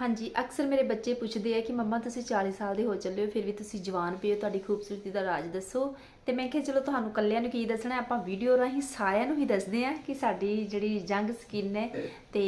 ਹਾਂਜੀ ਅਕਸਰ ਮੇਰੇ ਬੱਚੇ ਪੁੱਛਦੇ ਆ ਕਿ ਮੰਮਾ ਤੁਸੀਂ 40 ਸਾਲ ਦੇ ਹੋ ਚੱਲੇ ਹੋ ਫਿਰ ਵੀ ਤੁਸੀਂ ਜਵਾਨ ਪਏ ਹੋ ਤੁਹਾਡੀ ਖੂਬਸੂਰਤੀ ਦਾ ਰਾਜ ਦੱਸੋ। ਤੇ ਮੈਂ ਕਿਹਾ ਚਲੋ ਤੁਹਾਨੂੰ ਕੱਲਿਆਂ ਨੂੰ ਕੀ ਦੱਸਣਾ ਆਪਾਂ ਵੀਡੀਓ ਰਾਹੀਂ ਸਾਰਿਆਂ ਨੂੰ ਹੀ ਦੱਸਦੇ ਆ ਕਿ ਸਾਡੀ ਜਿਹੜੀ ਜੰਗ ਸਕਿਨ ਹੈ ਤੇ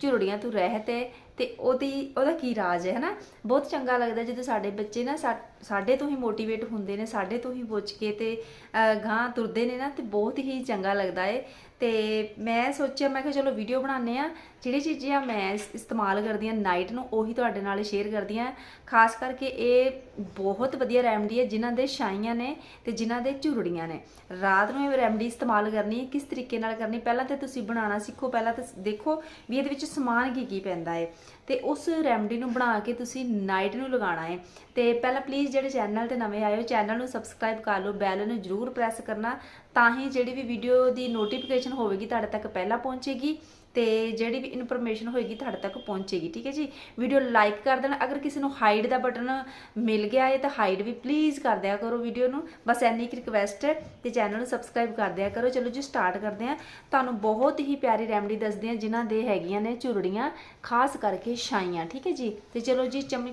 ਝੁਰੜੀਆਂ ਤੋਂ ਰਹਿਤ ਹੈ ਤੇ ਉਹਦੀ ਉਹਦਾ ਕੀ ਰਾਜ ਹੈ ਹਨਾ? ਬਹੁਤ ਚੰਗਾ ਲੱਗਦਾ ਜਦੋਂ ਸਾਡੇ ਬੱਚੇ ਨਾ ਸਾਡੇ ਤੋਂ ਹੀ ਮੋਟੀਵੇਟ ਹੁੰਦੇ ਨੇ ਸਾਡੇ ਤੋਂ ਹੀ ਪੁੱਛ ਕੇ ਤੇ ਅਹ, ਗਾਂਹ ਤੁਰਦੇ ਨੇ ਨਾ ਤੇ ਬਹੁਤ ਹੀ ਚੰਗਾ ਲੱਗਦਾ ਏ। ਤੇ ਮੈਂ ਸੋਚਿਆ, ਮੈਂ ਕਿਹਾ ਚਲੋ ਵੀਡੀਓ ਬਣਾਉਂਦੇ ਆ ਜਿਹੜੀ ਚੀਜ਼ਾਂ ਮੈਂ ਇਸਤੇਮਾਲ ਕਰਦੀ ਆ ਨਾਈਟ ਨੂੰ, ਉਹੀ ਤੁਹਾਡੇ ਨਾਲ ਸ਼ੇਅਰ ਕਰਦੀ ਆ ਖਾਸ ਕਰਕੇ ਇਹ ਬਹੁਤ ਵਧੀਆ ਰੈਮਡੀ ਹੈ ਜਿਨ੍ਹਾਂ ਦੇ ਛਾਈਆਂ ਨੇ ਤੇ ਜਿਨ੍ਹਾਂ ਦੇ ਝੁਰੜੀਆਂ ਨੇ। ਰਾਤ ਨੂੰ ਇਹ ਰੈਮਡੀ ਇਸਤੇਮਾਲ ਕਰਨੀ ਹੈ, ਕਿਸ ਤਰੀਕੇ ਨਾਲ ਕਰਨੀ ਪਹਿਲਾਂ ਤੇ ਤੁਸੀਂ ਬਣਾਉਣਾ ਸਿੱਖੋ, ਪਹਿਲਾਂ ਤਾਂ ਦੇਖੋ ਵੀ ਇਹਦੇ ਵਿੱਚ ਸਮਾਨ ਕੀ ਕੀ ਪੈਂਦਾ ਹੈ। ਤੇ ਉਸ ਰੈਮਡੀ ਨੂੰ ਬਣਾ ਕੇ ਤੁਸੀਂ ਨਾਈਟ ਨੂੰ ਲਗਾਉਣਾ ਹੈ। ਤੇ ਪਹਿਲਾਂ ਪਲੀਜ਼ ਜਿਹੜੇ ਚੈਨਲ ਤੇ ਨਵੇਂ ਆਏ ਹੋ ਚੈਨਲ ਨੂੰ ਸਬਸਕ੍ਰਾਈਬ ਕਰ ਲਓ ਬੈਲ ਨੂੰ ਜਰੂਰ ਪ੍ਰੈਸ ਕਰਨਾ ਤਾਂ ਹੀ ਜਿਹੜੀ ਵੀ ਵੀਡੀਓ ਦੀ ਨੋਟੀਫਿਕੇਸ਼ਨ ਹੋਵੇਗੀ, ਤੁਹਾਡੇ ਤੱਕ ਪਹਿਲਾਂ ਪਹੁੰਚੇਗੀ। ਤੇ ਜਿਹੜੀ ਵੀ ਇਨਫੋਰਮੇਸ਼ਨ ਹੋਏਗੀ ਤੁਹਾਡੇ ਤੱਕ ਪਹੁੰਚੇਗੀ, ਠੀਕ ਹੈ ਜੀ? ਵੀਡੀਓ ਲਾਈਕ ਕਰ ਦੇਣਾ। ਅਗਰ ਕਿਸੇ ਨੂੰ ਹਾਈਡ ਦਾ ਬਟਨ ਮਿਲ ਗਿਆ ਹੈ ਤਾਂ ਹਾਈਡ ਵੀ ਪਲੀਜ਼ ਕਰ ਦਿਆ ਕਰੋ ਵੀਡੀਓ ਨੂੰ। ਬਸ ਇੰਨੀ ਕੁ ਰਿਕਵੈਸਟ ਹੈ ਤੇ ਚੈਨਲ ਨੂੰ ਸਬਸਕ੍ਰਾਈਬ ਕਰ ਦਿਆ ਕਰੋ। ਚਲੋ ਜੀ ਸਟਾਰਟ ਕਰਦੇ ਹਾਂ। ਤੁਹਾਨੂੰ ਬਹੁਤ ਹੀ ਪਿਆਰੀ ਰੈਮਡੀ ਦੱਸਦੇ ਹਾਂ ਜਿਨ੍ਹਾਂ ਦੇ ਹੈਗੀਆਂ ਨੇ ਝੁਰੜੀਆਂ ਖਾਸ ਕਰਕੇ ਛਾਈਆਂ ਠੀਕ ਹੈ ਜੀ? ਤੇ ਚਲੋ ਜੀ, ਚਮ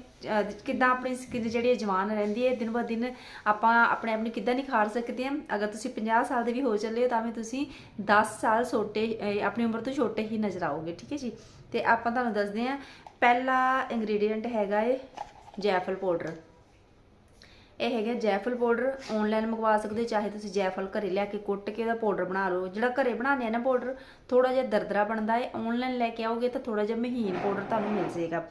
ਕਿੱਦਾਂ ਆਪਣੀ ਸਕਿਨ ਜਿਹੜੀ ਹੈ ਜਵਾਨ ਰਹਿੰਦੀ ਹੈ, ਦਿਨ ਬ ਦਿਨ ਆਪਾਂ ਆਪਣੇ ਆਪ ਨੂੰ ਕਿੱਦਾਂ ਨਿਖਾਰ ਸਕਦੇ ਹਾਂ? ਅਗਰ ਤੁਸੀਂ 50 ਸਾਲ ਦੇ ਵੀ ਹੋ ਚੱਲੇ ਹੋ, ਤਾਂ ਵੀ ਤੁਸੀਂ 10 ਸਾਲ ਛੋਟੇ ਆਪਣੀ ਉਮਰ ਤੋਂ ਛੋਟੇ ਹੀ ਨਜ਼ਰ ਆਓਗੇ ਠੀਕ ਹੈ ਜੀ? ਤੇ ਆਪਾਂ ਤੁਹਾਨੂੰ ਦੱਸਦੇ ਹਾਂ, ਪਹਿਲਾ ਇੰਗਰੀਡੀਅੰਟ ਹੈਗਾ ਏ ਜੈਫਲ ਪਾਊਡਰ। ਇਹ ਹੈਗਾ ਜੈਫਲ ਪਾਊਡਰ ਆਨਲਾਈਨ ਮੰਗਵਾ ਸਕਦੇ ਚਾਹੇ ਤੁਸੀਂ ਜੈਫਲ ਘਰੇ ਲੈ ਕੇ ਕੁੱਟ ਕੇ ਉਹਦਾ ਪਾਊਡਰ ਬਣਾ ਲਓ। ਜਿਹੜਾ ਘਰੇ ਬਣਾਉਂਦੇ ਆ ਨਾ ਪਾਊਡਰ ਥੋੜਾ ਜਿਹਾ ਦਰਦਰਾ ਬਣਦਾ ਏ ਆਨਲਾਈਨ ਲੈ ਕੇ ਆਓਗੇ ਤਾਂ ਥੋੜਾ ਜਿਹਾ ਮਹੀਨ ਪਾਊਡਰ ਤੁਹਾਨੂੰ ਮਿਲ ਜਾਏਗਾ।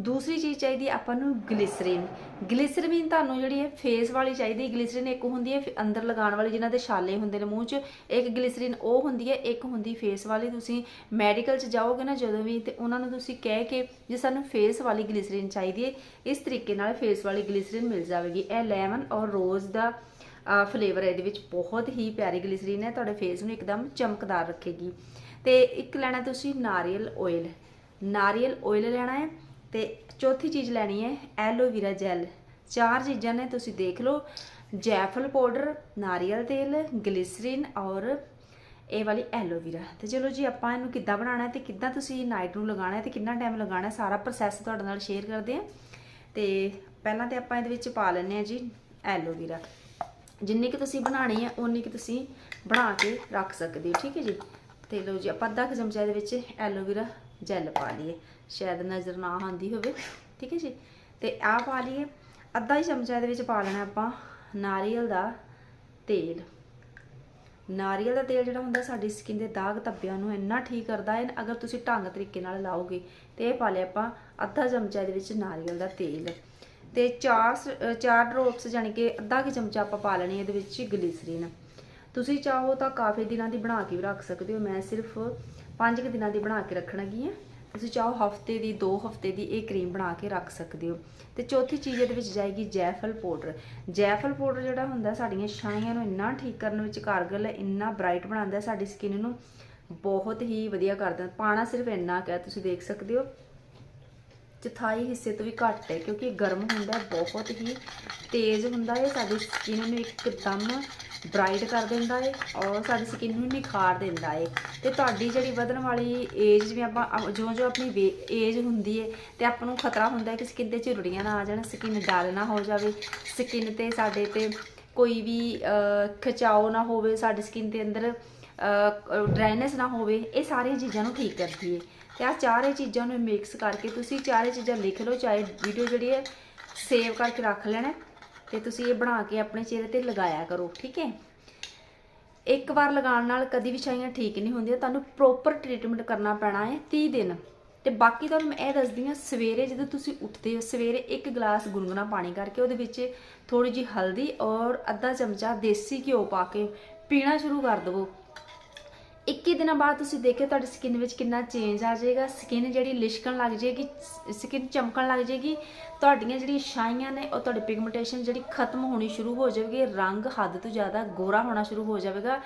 ਦੂਸਰੀ ਚੀਜ਼ ਚਾਹੀਦੀ ਹੈ ਆਪਾਂ ਨੂੰ ਗਲਿਸਰੀਨ। ਗਲਿਸਰੀਨ ਤੁਹਾਨੂੰ ਜਿਹੜੀ ਹੈ ਫੇਸ ਵਾਲੀ ਚਾਹੀਦੀ ਹੈ। ਗਲਿਸਰੀਨ ਇੱਕ ਹੁੰਦੀ ਹੈ ਫ- ਅੰਦਰ ਲਗਾਉਣ ਵਾਲੀ ਜਿਨ੍ਹਾਂ ਦੇ ਛਾਲੇ ਹੁੰਦੇ ਨੇ ਮੂੰਹ 'ਚ। ਇੱਕ ਗਲਿਸਰੀਨ ਉਹ ਹੁੰਦੀ ਹੈ, ਇੱਕ ਹੁੰਦੀ ਫੇਸ ਵਾਲੀ। ਤੁਸੀਂ ਮੈਡੀਕਲ 'ਚ ਜਾਓਗੇ ਨਾ ਜਦੋਂ ਵੀ ਤੇ ਉਹਨਾਂ ਨੂੰ ਤੁਸੀਂ ਕਹਿ ਕੇ ਜੇ ਸਾਨੂੰ ਫੇਸ ਵਾਲੀ ਗਲਿਸਰੀਨ ਚਾਹੀਦੀ ਹੈ, ਇਸ ਤਰੀਕੇ ਨਾਲ ਫੇਸ ਵਾਲੀ ਗਲਿਸਰੀਨ ਮਿਲ ਜਾਵੇਗੀ। ਇਹ ਲੈਮਨ ਔਰ ਰੋਜ਼ ਦਾ ਫਲੇਵਰ ਇਹਦੇ ਵਿੱਚ ਬਹੁਤ ਹੀ ਪਿਆਰੀ ਗਲਿਸਰੀਨ ਹੈ। ਤੁਹਾਡੇ ਫੇਸ ਨੂੰ ਇੱਕਦਮ ਚਮਕਦਾਰ ਰੱਖੇਗੀ। ਤੇ ਇੱਕ ਲੈਣਾ ਤੁਸੀਂ ਨਾਰੀਅਲ ਆਇਲ ਨਾਰੀਅਲ ਆਇਲ ਲੈਣਾ ਹੈ। ਤੇ ਚੌਥੀ ਚੀਜ਼ ਲੈਣੀ ਹੈ ਐਲੋਵੀਰਾ ਜੈਲ। ਚਾਰ ਚੀਜ਼ਾਂ ਨੇ ਤੁਸੀਂ ਦੇਖ ਲਓ। ਜੈਫਲ ਪਾਊਡਰ, ਨਾਰੀਅਲ ਤੇਲ, ਗਲਿਸਰੀਨ ਔਰ ਇਹ ਵਾਲੀ ਐਲੋਵੀਰਾ। ਤੇ ਚਲੋ ਜੀ, ਆਪਾਂ ਇਹਨੂੰ ਕਿੱਦਾਂ ਬਣਾਉਣਾ ਹੈ ਤੇ ਕਿੱਦਾਂ ਤੁਸੀਂ ਨਾਈਟ ਨੂੰ ਲਗਾਉਣਾ ਹੈ ਤੇ ਕਿੰਨਾ ਟਾਈਮ ਲਗਾਉਣਾ ਸਾਰਾ ਪ੍ਰੋਸੈਸ ਤੁਹਾਡੇ ਨਾਲ ਸ਼ੇਅਰ ਕਰਦੇ ਹਾਂ। ਤੇ ਪਹਿਲਾਂ ਤੇ ਆਪਾਂ ਇਹਦੇ ਵਿੱਚ ਪਾ ਲੈਂਦੇ ਹਾਂ ਜੀ ਐਲੋਵੀਰਾ। ਜਿੰਨੀ ਕਿ ਤੁਸੀਂ ਬਣਾਣੀ ਹੈ ਉਨੀ ਕਿ ਤੁਸੀਂ ਬਣਾ ਕੇ ਰੱਖ ਸਕਦੇ ਹੋ, ਠੀਕ ਹੈ ਜੀ। ਤੇ ਲਓ ਜੀ, ਆਪਾਂ ਅੱਧਾ ਕੁ ਚਮਚਾ ਦੇ ਵਿੱਚ ਐਲੋਵੇਰਾ ਜੈਲ ਪਾ ਲਈਏ। ਸ਼ਾਇਦ ਨਜ਼ਰ ਨਾ ਆਉਂਦੀ ਹੋਵੇ, ਠੀਕ ਹੈ ਜੀ? ਤੇ ਆਹ ਪਾ ਲਈਏ। ਅੱਧਾ ਹੀ ਚਮਚਾ ਦੇ ਵਿੱਚ ਪਾ ਲੈਣਾ ਆਪਾਂ ਨਾਰੀਅਲ ਦਾ ਤੇਲ। ਨਾਰੀਅਲ ਦਾ ਤੇਲ ਜਿਹੜਾ ਹੁੰਦਾ, ਸਾਡੀ ਸਕਿਨ ਦੇ ਦਾਗ ਧੱਬਿਆਂ ਨੂੰ ਇੰਨਾ ਠੀਕ ਕਰਦਾ ਹੈ, ਅਗਰ ਤੁਸੀਂ ਢੰਗ ਤਰੀਕੇ ਨਾਲ ਲਾਓਗੇ, ਤੇ ਇਹ ਪਾ ਲਿਆ ਆਪਾਂ ਅੱਧਾ ਚਮਚਾ ਦੇ ਵਿੱਚ ਨਾਰੀਅਲ ਦਾ ਤੇਲ। ਤੇ ਚਾਰ ਸ- ਚਾਰ ਡ੍ਰੌਪਸ ਜਾਣੀ ਕਿ ਅੱਧਾ ਕਿ ਚਮਚਾ ਆਪਾਂ ਪਾ ਲੈਣੀ ਇਹਦੇ ਵਿੱਚ ਗਲੀਸਰੀਨ ਤੁਸੀਂ ਚਾਹੋ ਤਾਂ ਕਾਫੀ ਦਿਨਾਂ ਦੀ ਬਣਾ ਕੇ ਵੀ ਰੱਖ ਸਕਦੇ ਹੋ। ਮੈਂ ਸਿਰਫ 5 ਕਿ ਦਿਨਾਂ ਦੀ ਬਣਾ ਕੇ ਰੱਖਣ ਲੱਗੀ ਹਾਂ। ਤੁਸੀਂ ਚਾਹੋ ਹਫ਼ਤੇ ਦੀ 2 ਹਫ਼ਤੇ ਦੀ ਇਹ ਕਰੀਮ ਬਣਾ ਕੇ ਰੱਖ ਸਕਦੇ ਹੋ। ਤੇ ਚੌਥੀ ਚੀਜ਼ ਇਹਦੇ ਵਿੱਚ ਜਾਏਗੀ ਜੈਫਲ ਪਾਊਡਰ। ਜੈਫਲ ਪਾਊਡਰ ਜਿਹੜਾ ਹੁੰਦਾ ਸਾਡੀਆਂ ਛਾਈਆਂ ਨੂੰ ਇੰਨਾ ਠੀਕ ਕਰਨ ਵਿੱਚ ਕਾਰਗਰ ਹੈ, ਇੰਨਾ ਬ੍ਰਾਈਟ ਬਣਾਉਂਦਾ ਸਾਡੀ ਸਕਿਨ ਨੂੰ ਬਹੁਤ ਹੀ ਵਧੀਆ ਕਰਦਾ ਪਾਣਾ ਸਿਰਫ ਇੰਨਾ ਕੁ ਹੈ, ਤੁਸੀਂ ਦੇਖ ਸਕਦੇ ਹੋ। ਚਥਾਈ ਹਿੱਸੇ ਤੋਂ ਵੀ ਘੱਟ ਹੈ, ਕਿਉਂਕਿ ਗਰਮ ਹੁੰਦਾ ਬਹੁਤ ਹੀ ਤੇਜ਼ ਹੁੰਦਾ ਹੈ, ਸਾਡੀ ਸਕਿਨ ਨੂੰ ਇੱਕਦਮ ਬ੍ਰਾਈਟ ਕਰ ਦਿੰਦਾ ਹੈ ਔਰ ਸਾਡੀ ਸਕਿਨ ਨੂੰ ਨਿਖਾਰ ਦਿੰਦਾ ਏ। ਤੇ ਤੁਹਾਡੀ ਜਿਹੜੀ ਵਧਣ ਵਾਲੀ ਏਜ ਜਿਵੇਂ ਆਪਾਂ ਜੋ ਜਿਉਂ ਆਪਣੀ ਏਜ ਹੁੰਦੀ ਹੈ ਤੇ ਆਪਾਂ ਨੂੰ ਖਤਰਾ ਹੁੰਦਾ ਹੈ ਕਿ ਸਕਿਨ ਤੇ ਝੁਰੜੀਆਂ ਨਾ ਆ ਜਾਣ ਸਕਿਨ ਡਲ ਨਾ ਹੋ ਜਾਵੇ। ਸਕਿਨ ਤੇ ਸਾਡੇ ਤੇ ਕੋਈ ਵੀ ਖਿਚਾਓ ਨਾ ਹੋਵੇ, ਸਾਡੀ ਸਕਿਨ ਦੇ ਅੰਦਰ ਡਰਾਈਨੈਸ ਨਾ ਹੋਵੇ, ਇਹ ਸਾਰੀਆਂ ਚੀਜ਼ਾਂ ਨੂੰ ਠੀਕ ਕਰਦੀ ਹੈ ਤੇ ਆ ਚਾਰੇ ਚੀਜ਼ਾਂ ਨੂੰ ਮਿਕਸ ਕਰਕੇ ਤੁਸੀਂ ਚਾਰੇ ਚੀਜ਼ਾਂ ਲਿਖ ਲਓ, ਚਾਹੇ ਵੀਡੀਓ ਜਿਹੜੀ ਹੈ ਸੇਵ ਕਰਕੇ ਰੱਖ ਲੈਣਾ। ਤੇ ਤੁਸੀਂ ਇਹ ਬਣਾ ਕੇ ਆਪਣੇ ਚਿਹਰੇ ਤੇ ਲਗਾਇਆ ਕਰੋ, ਠੀਕ ਹੈ? ਇੱਕ ਵਾਰ ਲਗਾਉਣ ਨਾਲ ਕਦੀ ਵੀ ਛਾਈਆਂ ਠੀਕ ਨਹੀਂ ਹੁੰਦੀਆਂ, ਤੁਹਾਨੂੰ ਪ੍ਰੋਪਰ ਟ੍ਰੀਟਮੈਂਟ ਕਰਨਾ ਪੈਣਾ ਹੈ 30 ਦਿਨ। ਤੇ ਬਾਕੀ ਤੁਹਾਨੂੰ ਮੈਂ ਇਹ ਦੱਸਦੀ ਹਾਂ, ਸਵੇਰੇ ਜਦੋਂ ਤੁਸੀਂ ਉੱਠਦੇ ਹੋ, ਸਵੇਰੇ ਇੱਕ ਗਲਾਸ ਗੁਨਗੁਨਾ ਪਾਣੀ ਕਰਕੇ ਉਹਦੇ ਵਿੱਚ ਥੋੜੀ ਜਿਹੀ ਹਲਦੀ ਔਰ ਅੱਧਾ ਚਮਚਾ ਦੇਸੀ ਘਿਓ ਪਾ ਕੇ ਪੀਣਾ ਸ਼ੁਰੂ ਕਰ ਦਿਵੋ। 21 ਦਿਨਾਂ ਬਾਅਦ ਤੁਸੀਂ ਦੇਖਿਓ ਤੁਹਾਡੀ ਸਕਿਨ ਵਿੱਚ ਕਿੰਨਾ ਚੇਂਜ ਆ ਜਾਏਗਾ। ਸਕਿਨ ਜਿਹੜੀ ਲਿਸ਼ਕਣ ਲੱਗ ਜਾਏਗੀ ਸਕਿਨ ਚਮਕਣ ਲੱਗ ਜਾਏਗੀ। ਤੁਹਾਡੀਆਂ ਜਿਹੜੀਆਂ ਛਾਈਆਂ ਨੇ, ਉਹ ਤੁਹਾਡੀ ਪਿਗਮੈਂਟੇਸ਼ਨ ਜਿਹੜੀ ਖਤਮ ਹੋਣੀ ਸ਼ੁਰੂ ਹੋ ਜਾਵੇਗੀ। ਰੰਗ ਹੱਦ ਤੋਂ ਜ਼ਿਆਦਾ ਗੋਰਾ ਹੋਣਾ ਸ਼ੁਰੂ ਹੋ ਜਾਵੇਗਾ।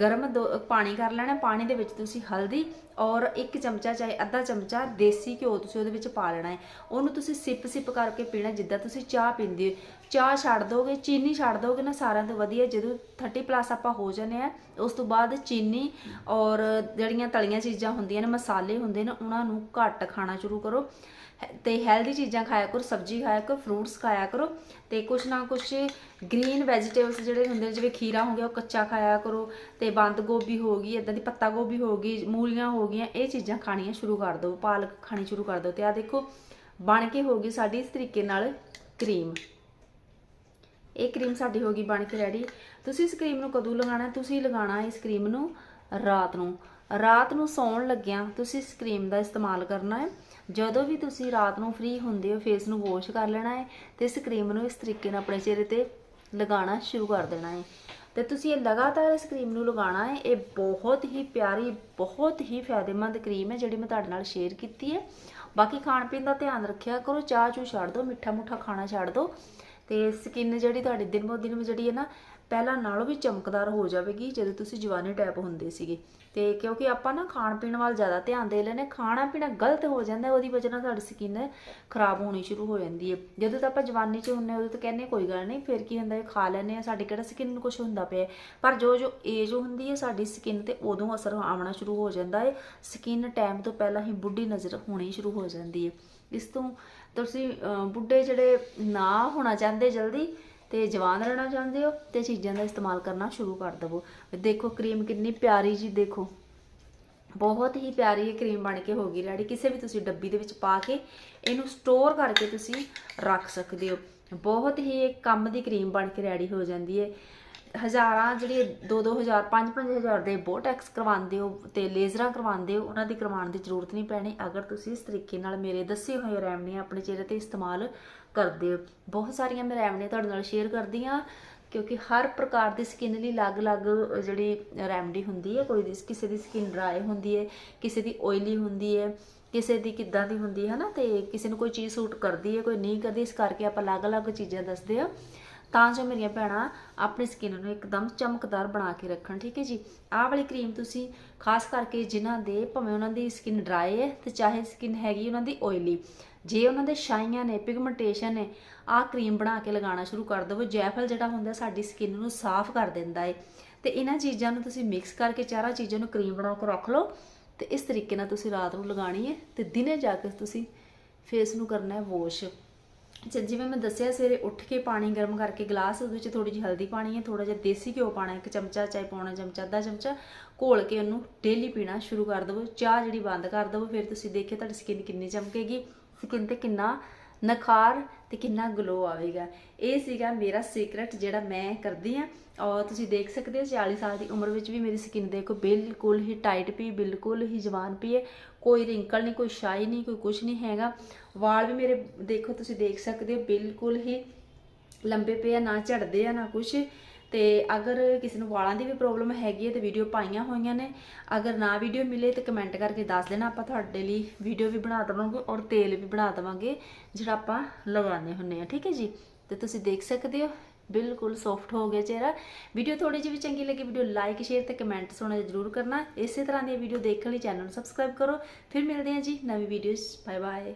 ਗਰਮ ਦੋ- ਪਾਣੀ ਕਰ ਲੈਣਾ, ਪਾਣੀ ਦੇ ਵਿੱਚ ਤੁਸੀਂ ਹਲਦੀ ਔਰ ਇੱਕ ਚਮਚਾ ਚਾਹੇ ਅੱਧਾ ਚਮਚਾ ਦੇਸੀ ਘਿਓ ਤੁਸੀਂ ਉਹਦੇ ਵਿੱਚ ਪਾ ਲੈਣਾ ਹੈ। ਉਹਨੂੰ ਤੁਸੀਂ ਸਿਪ ਸਿਪ ਕਰਕੇ ਪੀਣਾ, ਜਿੱਦਾਂ ਤੁਸੀਂ ਚਾਹ ਪੀਂਦੇ ਹੋ। ਚਾਹ ਛੱਡ ਦੋਗੇ, ਚੀਨੀ ਛੱਡ ਦੋਗੇ ਨਾ ਸਾਰਿਆਂ ਤੋਂ ਵਧੀਆ, ਜਦੋਂ 30 ਪਲੱਸ ਆਪਾਂ ਹੋ ਜਾਂਦੇ ਆ ਉਸ ਤੋਂ ਬਾਅਦ ਚੀਨੀ ਔਰ ਜਿਹੜੀਆਂ ਤਲੀਆਂ ਚੀਜ਼ਾਂ ਹੁੰਦੀਆਂ ਨੇ, ਮਸਾਲੇ ਹੁੰਦੇ ਨੇ, ਉਹਨਾਂ ਨੂੰ ਘੱਟ ਖਾਣਾ ਸ਼ੁਰੂ ਕਰੋ। ਹੈ- ਤੇ ਹੈਲਦੀ ਚੀਜ਼ਾਂ ਖਾਇਆ ਕਰੋ, ਸਬਜ਼ੀ ਖਾਇਆ ਕਰੋ ਫਰੂਟਸ ਖਾਇਆ ਕਰੋ, ਤੇ ਕੁਛ ਨਾ ਕੁਛ ਗ੍ਰੀਨ ਵੈਜੀਟੇਬਲਸ ਜਿਹੜੇ ਹੁੰਦੇ ਨੇ, ਜਿਵੇਂ ਖੀਰਾ ਹੋ ਗਿਆ, ਉਹ ਕੱਚਾ ਖਾਇਆ ਕਰੋ, ਤੇ ਬੰਦ ਗੋਭੀ ਹੋ ਗਈ ਇਦਾਂ ਦੀ ਪੱਤਾ ਗੋਭੀ ਹੋ ਗਈ, ਮੂਲੀਆਂ ਹੋ ਗਈਆਂ, ਇਹ ਚੀਜ਼ਾਂ ਖਾਣੀਆਂ ਸ਼ੁਰੂ ਕਰ ਦਿਓ, ਪਾਲਕ ਖਾਣੀ ਸ਼ੁਰੂ ਕਰ ਦਿਓ, ਤੇ ਆ ਦੇਖੋ, ਬਣ ਕੇ ਹੋ ਗਈ ਸਾਡੀ ਇਸ ਤਰੀਕੇ ਨਾਲ ਕਰੀਮ ਇਹ ਕਰੀਮ ਸਾਡੀ ਹੋ ਗਈ ਬਣ ਕੇ ਰੈਡੀ ਤੁਸੀਂ ਇਸ ਕਰੀਮ ਨੂੰ ਕਦੋਂ ਲਗਾਉਣਾ? ਤੁਸੀਂ ਲਗਾਉਣਾ ਇਸ ਕਰੀਮ ਨੂੰ ਰਾਤ ਨੂੰ। ਰਾਤ ਨੂੰ ਸੌਣ ਲੱਗਿਆਂ ਤੁਸੀਂ ਇਸ ਕਰੀਮ ਦਾ ਇਸਤੇਮਾਲ ਕਰਨਾ ਹੈ। ਜਦੋਂ ਵੀ ਤੁਸੀਂ ਰਾਤ ਨੂੰ ਫ੍ਰੀ ਹੁੰਦੇ ਹੋ ਫੇਸ ਨੂੰ ਵਾਸ਼ ਕਰ ਲੈਣਾ ਹੈ ਤੇ ਇਸ ਕਰੀਮ ਨੂੰ ਇਸ ਤਰੀਕੇ ਨਾਲ ਆਪਣੇ ਚਿਹਰੇ ਤੇ ਲਗਾਉਣਾ ਸ਼ੁਰੂ ਕਰ ਦੇਣਾ ਹੈ। ਤੇ ਤੁਸੀਂ ਇਹ ਲਗਾਤਾਰ ਇਸ ਕਰੀਮ ਨੂੰ ਲਗਾਉਣਾ ਹੈ। ਇਹ ਬਹੁਤ ਹੀ ਪਿਆਰੀ, ਬਹੁਤ ਹੀ ਫਾਇਦੇਮੰਦ ਕਰੀਮ ਹੈ ਜਿਹੜੀ ਮੈਂ ਤੁਹਾਡੇ ਨਾਲ ਸ਼ੇਅਰ ਕੀਤੀ ਹੈ। ਬਾਕੀ ਖਾਣ ਪੀਣ ਦਾ ਧਿਆਨ ਰੱਖਿਆ ਕਰੋ। ਚਾਹ ਚੂ ਛੱਡ ਦਿਓ ਮਿੱਠਾ ਮੁੱਠਾ ਖਾਣਾ ਛੱਡ ਦਿਓ। ਤੇ ਸਕਿਨ ਜਿਹੜੀ ਤੁਹਾਡੀ ਦਿਨ ਬੋ ਦਿਨ ਜਿਹੜੀ ਹੈ ਨਾ, ਪਹਿਲਾਂ ਨਾਲੋਂ ਵੀ ਚਮਕਦਾਰ ਹੋ ਜਾਵੇਗੀ ਜਦੋਂ ਤੁਸੀਂ ਜਵਾਨੀ ਟਾਈਪ ਹੁੰਦੇ ਸੀਗੇ। ਤੇ ਕਿਉਂਕਿ ਆਪਾਂ ਨਾ ਖਾਣ ਪੀਣ ਵੱਲ ਜ਼ਿਆਦਾ ਧਿਆਨ ਦੇ ਲੈਨੇ ਖਾਣਾ ਪੀਣਾ ਗਲਤ ਹੋ ਜਾਂਦਾ, ਉਹਦੀ ਵਜ੍ਹਾ ਨਾਲ ਸਾਡੀ ਸਕਿਨ ਖਰਾਬ ਹੋਣੀ ਸ਼ੁਰੂ ਹੋ ਜਾਂਦੀ ਹੈ। ਜਦੋਂ ਤਾਂ ਆਪਾਂ ਜਵਾਨੀ 'ਚ ਹੁੰਨੇ ਉਦੋਂ ਤਾਂ ਕਹਿੰਦੇ ਕੋਈ ਗੱਲ ਨਹੀਂ, ਫਿਰ ਕੀ ਹੁੰਦਾ, ਇਹ ਖਾ ਲੈਨੇ ਆ ਸਾਡੇ ਕਿਹੜਾ ਸਕਿਨ ਨੂੰ ਕੁਝ ਹੁੰਦਾ ਪਿਆ ਪਰ ਜੋ ਜੋ ਏਜ ਹੁੰਦੀ ਹੈ, ਸਾਡੀ ਸਕਿਨ ਤੇ ਉਦੋਂ ਅਸਰ ਆਉਣਾ ਸ਼ੁਰੂ ਹੋ ਜਾਂਦਾ ਹੈ। ਸਕਿਨ ਟਾਈਮ ਤੋਂ ਪਹਿਲਾਂ ਹੀ ਬੁੱਢੀ ਨਜ਼ਰ ਹੋਣੀ ਸ਼ੁਰੂ ਹੋ ਜਾਂਦੀ ਹੈ। ਇਸ ਤੋਂ ਤੁਸੀਂ ਬੁੱਢੇ ਜਿਹੜੇ ਨਾ ਹੋਣਾ ਚਾਹੁੰਦੇ ਜਲਦੀ ਤੇ ਜਵਾਨ ਰਹਿਣਾ ਚਾਹੁੰਦੇ ਹੋ, ਤੇ ਚੀਜ਼ਾਂ ਦਾ ਇਸਤੇਮਾਲ ਕਰਨਾ ਸ਼ੁਰੂ ਕਰ ਦਵੋ। ਦੇਖੋ, ਕਰੀਮ ਕਿੰਨੀ ਪਿਆਰੀ ਜੀ, ਦੇਖੋ। ਬਹੁਤ ਹੀ ਪਿਆਰੀ ਇਹ ਕਰੀਮ ਬਣ ਕੇ ਹੋ ਗਈ ਰੈਡੀ। ਕਿਸੇ ਵੀ ਤੁਸੀਂ ਡੱਬੀ ਦੇ ਵਿੱਚ ਪਾ ਕੇ ਇਹਨੂੰ ਸਟੋਰ ਕਰਕੇ ਤੁਸੀਂ ਰੱਖ ਸਕਦੇ ਹੋ। ਬਹੁਤ ਹੀ ਇਹ ਕੰਮ ਦੀ ਕਰੀਮ ਬਣ ਕੇ ਰੈਡੀ ਹੋ ਜਾਂਦੀ ਹੈ। ਹਜ਼ਾਰਾਂ ਜਿਹੜੇ 2-2000 5-5000 ਦੇ ਬੋਟੈਕਸ ਕਰਵਾਉਂਦੇ ਹੋ ਤੇ ਲੇਜ਼ਰਾਂ ਕਰਵਾਉਂਦੇ ਹੋ, ਉਹਨਾਂ ਦੀ ਕਰਵਾਉਣ ਦੀ ਜ਼ਰੂਰਤ ਨਹੀਂ ਪੈਣੀ। ਅਗਰ ਤੁਸੀਂ ਇਸ ਤਰੀਕੇ ਨਾਲ ਮੇਰੇ ਦੱਸੇ ਹੋਏ ਰੈਮਡੀਆਂ ਆਪਣੇ ਚਿਹਰੇ ਤੇ ਇਸਤੇਮਾਲ ਕਰਦੇ ਹੋ। ਬਹੁਤ ਸਾਰੀਆਂ ਮੈਂ ਰੈਮਡੀਆਂ ਤੁਹਾਡੇ ਨਾਲ ਸ਼ੇਅਰ ਕਰਦੀ ਹਾਂ, ਕਿਉਂਕਿ ਹਰ ਪ੍ਰਕਾਰ ਦੀ ਸਕਿਨ ਲਈ ਅਲੱਗ-ਅਲੱਗ ਜਿਹੜੀ ਰੈਮਡੀ ਹੁੰਦੀ ਹੈ। ਕੋਈ ਕਿਸੇ ਦੀ ਸਕਿਨ ਡਰਾਈ ਹੁੰਦੀ ਹੈ, ਕਿਸੇ ਦੀ ਓਇਲੀ ਹੁੰਦੀ ਹੈ, ਕਿਸੇ ਦੀ ਕਿੱਦਾਂ ਦੀ ਹੁੰਦੀ ਹੈ ਨਾ ਤੇ ਕਿਸੇ ਨੂੰ ਕੋਈ ਚੀਜ਼ ਸੂਟ ਕਰਦੀ ਹੈ, ਕੋਈ ਨਹੀਂ ਕਰਦੀ, ਇਸ ਕਰਕੇ ਆਪਾਂ ਅਲੱਗ-ਅਲੱਗ ਚੀਜ਼ਾਂ ਦੱਸਦੇ ਆ ਤਾਂ ਜੋ ਮੇਰੀਆਂ ਭੈਣਾਂ ਆਪਣੀ ਸਕਿਨ ਨੂੰ ਇੱਕਦਮ ਚਮਕਦਾਰ ਬਣਾ ਕੇ ਰੱਖਣ, ਠੀਕ ਹੈ ਜੀ? ਆਹ ਵਾਲੀ ਕਰੀਮ ਤੁਸੀਂ ਖਾਸ ਕਰਕੇ ਜਿਨ੍ਹਾਂ ਦੇ ਭਾਵੇਂ ਉਹਨਾਂ ਦੀ ਸਕਿਨ ਡਰਾਈ ਹੈ ਤੇ ਚਾਹੇ ਸਕਿਨ ਹੈਗੀ ਉਹਨਾਂ ਦੀ ਓਇਲੀ ਜੇ ਉਹਨਾਂ ਦੇ ਛਾਈਆਂ ਨੇ ਪਿਗਮੈਂਟੇਸ਼ਨ ਨੇ, ਆਹ ਕਰੀਮ ਬਣਾ ਕੇ ਲਗਾਉਣਾ ਸ਼ੁਰੂ ਕਰ ਦਿਓ ਜੈਫਲ ਜਿਹੜਾ ਹੁੰਦਾ ਸਾਡੀ ਸਕਿਨ ਨੂੰ ਸਾਫ਼ ਕਰ ਦਿੰਦਾ ਹੈ। ਤੇ ਇਹਨਾਂ ਚੀਜ਼ਾਂ ਨੂੰ ਤੁਸੀਂ ਮਿਕਸ ਕਰਕੇ ਚਾਰਾਂ ਚੀਜ਼ਾਂ ਨੂੰ ਕਰੀਮ ਬਣਾ ਕੇ ਰੱਖ ਲਓ ਤੇ ਇਸ ਤਰੀਕੇ ਨਾਲ ਤੁਸੀਂ ਰਾਤ ਨੂੰ ਲਗਾਣੀ ਹੈ ਤੇ ਦਿਨੇ ਜਾ ਕੇ ਤੁਸੀਂ ਫੇਸ ਨੂੰ ਕਰਨਾ ਹੈ ਵਾਸ਼ ਜਿਵੇਂ ਮੈਂ ਦੱਸਿਆ, ਸਵੇਰੇ ਉੱਠ ਕੇ ਪਾਣੀ ਗਰਮ ਕਰਕੇ ਗਲਾਸ, ਉਹਦੇ ਵਿੱਚ ਥੋੜੀ ਜਿਹੀ ਹਲਦੀ ਪਾਣੀ ਹੈ ਥੋੜਾ ਜਿਹਾ ਦੇਸੀ ਘਿਓ ਪਾਣਾ ਇੱਕ ਚਮਚਾ, ਚਾਹੇ ਪੌਣਾ ਚਮਚਾ, ਅੱਧਾ ਚਮਚਾ, ਘੋਲ ਕੇ ਉਹਨੂੰ ਡੇਲੀ ਪੀਣਾ ਸ਼ੁਰੂ ਕਰ ਦਿਵੋ। ਚਾਹ ਜਿਹੜੀ ਬੰਦ ਕਰ ਦਿਵੋ, ਫਿਰ ਤੁਸੀਂ ਦੇਖਿਓ ਤੁਹਾਡੀ ਸਕਿਨ ਕਿੰਨੀ ਚਮਕੇਗੀ। ਸਕਿਨ ਤੇ ਕਿੰਨਾ ਨਖਾਰ ਤੇ ਕਿੰਨਾ ਗਲੋ ਆਵੇਗਾ। ਇਹ ਸੀਗਾ ਮੇਰਾ ਸੀਕ੍ਰੇਟ ਜਿਹੜਾ ਮੈਂ ਕਰਦੀ ਆ। ਔਰ ਤੁਸੀਂ ਦੇਖ ਸਕਦੇ ਹੋ 40 ਸਾਲ ਦੀ ਉਮਰ ਵਿੱਚ ਵੀ ਮੇਰੀ ਸਕਿਨ ਦੇਖੋ ਬਿਲਕੁਲ ਹੀ ਟਾਈਟ ਪਈ, ਬਿਲਕੁਲ ਹੀ ਜਵਾਨ ਪਈ ਹੈ। ਕੋਈ ਰਿੰਕਲ ਨਹੀਂ, ਕੋਈ ਸ਼ਾਈ ਨਹੀਂ, ਕੋਈ ਕੁਝ ਨਹੀਂ ਹੈਗਾ। ਵਾਲ ਵੀ ਮੇਰੇ ਦੇਖੋ, ਤੁਸੀਂ ਦੇਖ ਸਕਦੇ ਹੋ ਬਿਲਕੁਲ ਹੀ ਲੰਬੇ ਪਏ ਆ, ਨਾ ਝੜਦੇ ਆ, ਨਾ ਕੁਝ ਤੇ ਅਗਰ ਕਿਸੇ ਨੂੰ ਵਾਲਾਂ ਦੀ ਵੀ ਪ੍ਰੋਬਲਮ ਹੈਗੀ ਹੈ ਤੇ ਵੀਡੀਓ ਪਾਈਆਂ ਹੋਈਆਂ ਨੇ, ਅਗਰ ਨਾ ਵੀਡੀਓ ਮਿਲੇ ਤੇ ਕਮੈਂਟ ਕਰਕੇ ਦੱਸ ਦੇਣਾ, ਆਪਾਂ ਤੁਹਾਡੇ ਲਈ ਵੀਡੀਓ ਵੀ ਬਣਾ ਦੇਵਾਂਗੇ ਔਰ ਤੇਲ ਵੀ ਬਣਾ ਦੇਵਾਂਗੇ, ਜਿਹੜਾ ਆਪਾਂ ਲਗਾਉਂਦੇ ਹੁੰਨੇ ਆ, ਠੀਕ ਹੈ ਜੀ? ਤੇ ਤੁਸੀਂ ਦੇਖ ਸਕਦੇ ਹੋ, ਬਿਲਕੁਲ ਸੌਫਟ ਹੋ ਗਿਆ ਚਿਹਰਾ। ਵੀਡੀਓ ਥੋੜੀ ਜਿਹੀ ਵੀ ਚੰਗੀ ਲੱਗੀ ਵੀਡੀਓ ਲਾਈਕ ਸ਼ੇਅਰ ਤੇ ਕਮੈਂਟ ਸੁਣਾ ਜ਼ਰੂਰ ਕਰਨਾ। ਇਸੇ ਤਰ੍ਹਾਂ ਦੀ ਵੀਡੀਓ ਦੇਖਣ ਲਈ ਚੈਨਲ ਨੂੰ ਸਬਸਕ੍ਰਾਈਬ ਕਰੋ। ਫਿਰ ਮਿਲਦੇ ਹਾਂ ਜੀ ਨਵੀਂ ਵੀਡੀਓਜ਼ ਬਾਏ ਬਾਏ